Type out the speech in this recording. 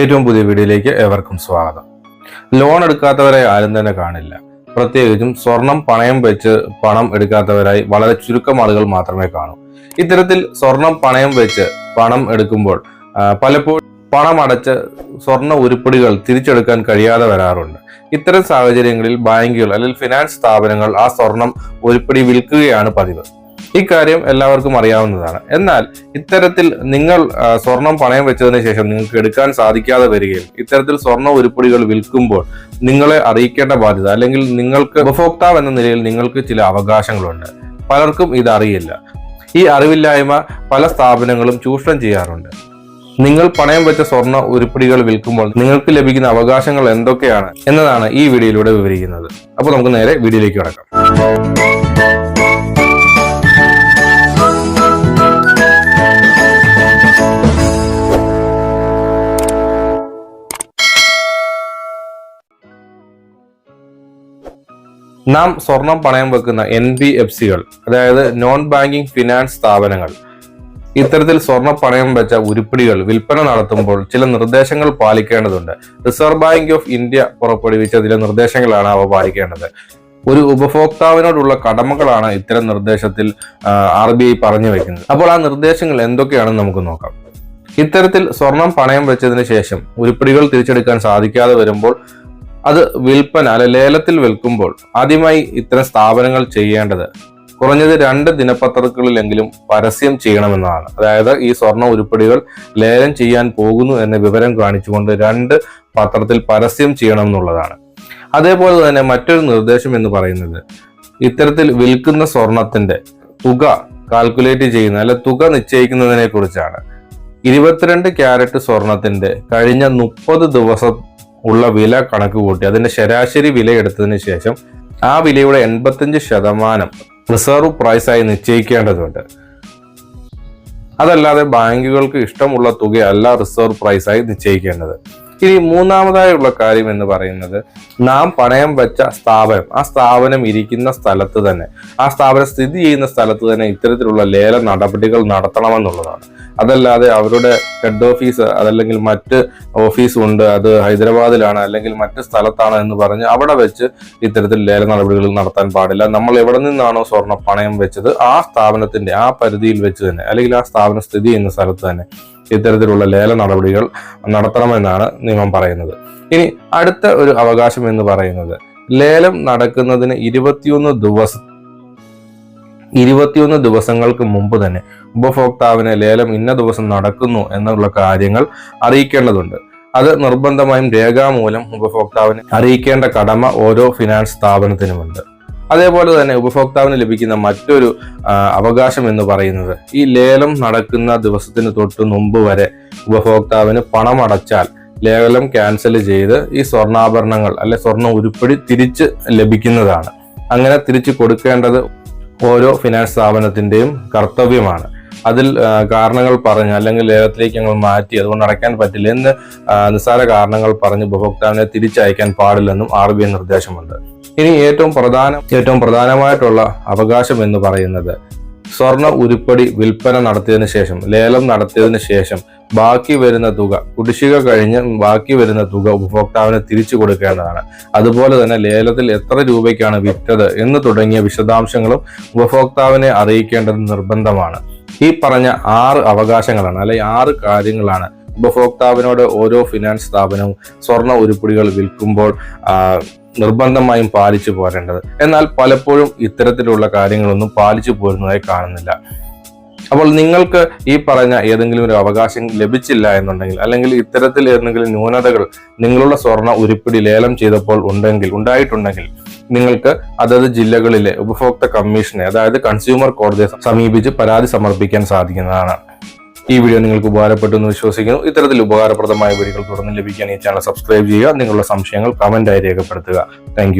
ഏറ്റവും പുതിയ വീഡിയോയിലേക്ക് ഏവർക്കും സ്വാഗതം. ലോൺ എടുക്കാത്തവരെ ആരും തന്നെ കാണില്ല. പ്രത്യേകിച്ചും സ്വർണം പണയം വെച്ച് പണം എടുക്കാത്തവരായി വളരെ ചുരുക്കം ആളുകൾ മാത്രമേ കാണൂ. ഇത്തരത്തിൽ സ്വർണം പണയം വെച്ച് പണം എടുക്കുമ്പോൾ പലപ്പോഴും പണം അടച്ച് സ്വർണ ഉരുപ്പടികൾ തിരിച്ചെടുക്കാൻ കഴിയാതെ വരാറുണ്ട്. ഇത്തരം സാഹചര്യങ്ങളിൽ ബാങ്കുകൾ അല്ലെങ്കിൽ ഫിനാൻസ് സ്ഥാപനങ്ങൾ ആ സ്വർണം ഉരുപ്പടി വിൽക്കുകയാണ് പതിവ്. ഇക്കാര്യം എല്ലാവർക്കും അറിയാവുന്നതാണ്. എന്നാൽ ഇത്തരത്തിൽ നിങ്ങൾ സ്വർണം പണയം വെച്ചതിന് ശേഷം നിങ്ങൾക്ക് എടുക്കാൻ സാധിക്കാതെ വരികയും ഇത്തരത്തിൽ സ്വർണ ഉരുപ്പടികൾ വിൽക്കുമ്പോൾ നിങ്ങളെ അറിയിക്കേണ്ട ബാധ്യത അല്ലെങ്കിൽ നിങ്ങൾക്ക് ഉപഭോക്താവ് എന്ന നിലയിൽ നിങ്ങൾക്ക് ചില അവകാശങ്ങളുണ്ട്. പലർക്കും ഇതറിയില്ല ഈ അറിവില്ലായ്മ പല സ്ഥാപനങ്ങളും ചൂഷണം ചെയ്യാറുണ്ട്. നിങ്ങൾ പണയം വെച്ച സ്വർണ ഉരുപ്പടികൾ വിൽക്കുമ്പോൾ നിങ്ങൾക്ക് ലഭിക്കുന്ന അവകാശങ്ങൾ എന്തൊക്കെയാണ് എന്നതാണ് ഈ വീഡിയോയിലൂടെ വിവരിക്കുന്നത്. അപ്പോൾ നമുക്ക് നേരെ വീഡിയോയിലേക്ക് കടക്കാം. നാം സ്വർണം പണയം വെക്കുന്ന എൻ ബി എഫ് സികൾ അതായത് നോൺ ബാങ്കിംഗ് ഫിനാൻസ് സ്ഥാപനങ്ങൾ. ഇത്തരത്തിൽ സ്വർണ പണയം വെച്ച ഉരുപ്പിടികൾ വിൽപ്പന നടത്തുമ്പോൾ ചില നിർദ്ദേശങ്ങൾ പാലിക്കേണ്ടതുണ്ട്. റിസർവ് ബാങ്ക് ഓഫ് ഇന്ത്യ പുറപ്പെടുവിച്ച ചില നിർദ്ദേശങ്ങളാണ് അവ പാലിക്കേണ്ടത്. ഒരു ഉപഭോക്താവിനോടുള്ള കടമകളാണ് ഇത്തരം നിർദ്ദേശത്തിൽ ആർ ബി ഐ പറഞ്ഞു വെക്കുന്നത്. അപ്പോൾ ആ നിർദ്ദേശങ്ങൾ എന്തൊക്കെയാണെന്ന് നമുക്ക് നോക്കാം. ഇത്തരത്തിൽ സ്വർണം പണയം വെച്ചതിന് ശേഷം ഉരുപ്പിടികൾ തിരിച്ചെടുക്കാൻ സാധിക്കാതെ വരുമ്പോൾ അത് വിൽപ്പന അല്ലെ ലേലത്തിൽ വിൽക്കുമ്പോൾ ആദ്യമായി ഇത്തരം സ്ഥാപനങ്ങൾ ചെയ്യേണ്ടത് കുറഞ്ഞത് രണ്ട് ദിനപത്രങ്ങളിലെങ്കിലും പരസ്യം ചെയ്യണമെന്നാണ്. അതായത് ഈ സ്വർണ ഉരുപ്പടികൾ ലേലം ചെയ്യാൻ പോകുന്നു എന്ന വിവരം കാണിച്ചുകൊണ്ട് രണ്ട് പത്രത്തിൽ പരസ്യം ചെയ്യണം എന്നുള്ളതാണ്. അതേപോലെ തന്നെ മറ്റൊരു നിർദ്ദേശം എന്ന് പറയുന്നത് ഇത്തരത്തിൽ വിൽക്കുന്ന സ്വർണത്തിന്റെ തുക കാൽക്കുലേറ്റ് ചെയ്യുന്ന അല്ലെ തുക നിശ്ചയിക്കുന്നതിനെ കുറിച്ചാണ്. ഇരുപത്തിരണ്ട് ക്യാരറ്റ് സ്വർണത്തിന്റെ കഴിഞ്ഞ മുപ്പത് ദിവസം ഉള്ള വില കണക്ക് കൂട്ടി അതിന്റെ ശരാശരി വില എടുത്തതിന് ശേഷം ആ വിലയുടെ എൺപത്തഞ്ച് ശതമാനം റിസർവ് പ്രൈസായി നിശ്ചയിക്കേണ്ടതുണ്ട്. അതല്ലാതെ ബാങ്കുകൾക്ക് ഇഷ്ടമുള്ള തുകയല്ല റിസർവ് പ്രൈസായി നിശ്ചയിക്കേണ്ടത്. ഇനി മൂന്നാമതായുള്ള കാര്യം എന്ന് പറയുന്നത് നാം പണയം വെച്ച സ്ഥാപനം. ആ സ്ഥാപനം ഇരിക്കുന്ന സ്ഥലത്ത് തന്നെ ആ സ്ഥാപനം സ്ഥിതി ചെയ്യുന്ന സ്ഥലത്ത് തന്നെ ഇത്തരത്തിലുള്ള ലേല നടപടികൾ നടത്തണമെന്നുള്ളതാണ്. അതല്ലാതെ അവരുടെ ഹെഡ് ഓഫീസ് അതല്ലെങ്കിൽ മറ്റ് ഓഫീസ് ഉണ്ട് അത് ഹൈദരാബാദിലാണ് അല്ലെങ്കിൽ മറ്റ് സ്ഥലത്താണ് എന്ന് പറഞ്ഞ് അവിടെ വെച്ച് ഇത്തരത്തിൽ ലേല നടപടികൾ നടത്താൻ പാടില്ല. നമ്മൾ എവിടെ നിന്നാണോ സ്വർണ പണയം വെച്ചത് ആ സ്ഥാപനത്തിന്റെ ആ പരിധിയിൽ വെച്ച് തന്നെ അല്ലെങ്കിൽ ആ സ്ഥാപനം സ്ഥിതി ചെയ്യുന്ന സ്ഥലത്ത് തന്നെ ഇത്തരത്തിലുള്ള ലേല നടപടികൾ നടത്തണമെന്നാണ് നിയമം പറയുന്നത്. ഇനി അടുത്ത ഒരു അവകാശം എന്ന് പറയുന്നത് ലേലം നടക്കുന്നതിന് ഇരുപത്തിയൊന്ന് ദിവസം ഇരുപത്തിയൊന്ന് ദിവസങ്ങൾക്ക് മുമ്പ് തന്നെ ഉപഭോക്താവിന് ലേലം ഇന്ന ദിവസം നടക്കുന്നു എന്നുള്ള കാര്യങ്ങൾ അറിയിക്കേണ്ടതുണ്ട്. അത് നിർബന്ധമായും രേഖാമൂലം ഉപഭോക്താവിന് അറിയിക്കേണ്ട കടമ ഓരോ ഫിനാൻസ് സ്ഥാപനത്തിനുമുണ്ട്. അതേപോലെ തന്നെ ഉപഭോക്താവിന് ലഭിക്കുന്ന മറ്റൊരു അവകാശം എന്ന് പറയുന്നത് ഈ ലേലം നടക്കുന്ന ദിവസത്തിന് തൊട്ട് മുമ്പ് വരെ ഉപഭോക്താവിന് പണമടച്ചാൽ ലേലം ക്യാൻസൽ ചെയ്ത് ഈ സ്വർണാഭരണങ്ങൾ അല്ലെ സ്വർണ ഉരുപ്പടി തിരിച്ച് ലഭിക്കുന്നതാണ്. അങ്ങനെ തിരിച്ചു കൊടുക്കേണ്ടത് ഓരോ ഫിനാൻസ് സ്ഥാപനത്തിന്റെയും കർത്തവ്യമാണ്. അതിൽ കാരണങ്ങൾ പറഞ്ഞ് അല്ലെങ്കിൽ ലേലത്തിലേക്ക് ഞങ്ങൾ മാറ്റി അതുകൊണ്ട് അടയ്ക്കാൻ പറ്റില്ല എന്ന് നിസ്സാര കാരണങ്ങൾ പറഞ്ഞ് ഉപഭോക്താവിനെ തിരിച്ചയക്കാൻ പാടില്ലെന്നും ആർ നിർദ്ദേശമുണ്ട്. ഇനി ഏറ്റവും പ്രധാന ഏറ്റവും പ്രധാനമായിട്ടുള്ള അവകാശം എന്ന് പറയുന്നത് സ്വർണ ഉരുപ്പടി വിൽപ്പന നടത്തിയതിന് ശേഷം ലേലം നടത്തിയതിന് ശേഷം ബാക്കി വരുന്ന തുക കുടിശ്ശിക കഴിഞ്ഞ് ബാക്കി വരുന്ന തുക ഉപഭോക്താവിന് തിരിച്ചു കൊടുക്കേണ്ടതാണ് അതുപോലെ തന്നെ ലേലത്തിൽ എത്ര രൂപയ്ക്കാണ് വിറ്റത് എന്ന് തുടങ്ങിയ വിശദാംശങ്ങളും ഉപഭോക്താവിനെ അറിയിക്കേണ്ടത് നിർബന്ധമാണ്. ഈ പറഞ്ഞ ആറ് അവകാശങ്ങളാണ് അല്ലെങ്കിൽ ആറ് കാര്യങ്ങളാണ് ഉപഭോക്താവിനോട് ഓരോ ഫിനാൻസ് സ്ഥാപനവും സ്വർണ ഉരുപ്പടികൾ വിൽക്കുമ്പോൾ നിർബന്ധമായും പാലിച്ചു പോരേണ്ടത്. എന്നാൽ പലപ്പോഴും ഇത്തരത്തിലുള്ള കാര്യങ്ങളൊന്നും പാലിച്ചു പോരുന്നതായി കാണുന്നില്ല. അപ്പോൾ നിങ്ങൾക്ക് ഈ പറഞ്ഞ ഏതെങ്കിലും ഒരു അവകാശം ലഭിച്ചില്ല എന്നുണ്ടെങ്കിൽ അല്ലെങ്കിൽ ഇത്തരത്തിൽ ഏതെങ്കിലും ന്യൂനതകൾ നിങ്ങളുടെ സ്വർണ ഉരുപ്പിടി ലേലം ചെയ്തപ്പോൾ ഉണ്ടെങ്കിൽ ഉണ്ടായിട്ടുണ്ടെങ്കിൽ നിങ്ങൾക്ക് അതത് ജില്ലകളിലെ ഉപഭോക്തൃ കമ്മീഷനെ അതായത് കൺസ്യൂമർ കോടതിയെ സമീപിച്ച് പരാതി സമർപ്പിക്കാൻ സാധിക്കുന്നതാണ്. ഈ വീഡിയോ നിങ്ങൾക്ക് ഉപകാരപ്പെട്ടു എന്ന് വിശ്വസിക്കുന്നു. ഇത്തരത്തിൽ ഉപകാരപ്രദമായ വീഡിയോകൾ തുടർന്ന് ലഭിക്കാൻ ഈ ചാനൽ സബ്സ്ക്രൈബ് ചെയ്യുക. നിങ്ങളുടെ സംശയങ്ങൾ കമന്റായി രേഖപ്പെടുത്തുക. താങ്ക്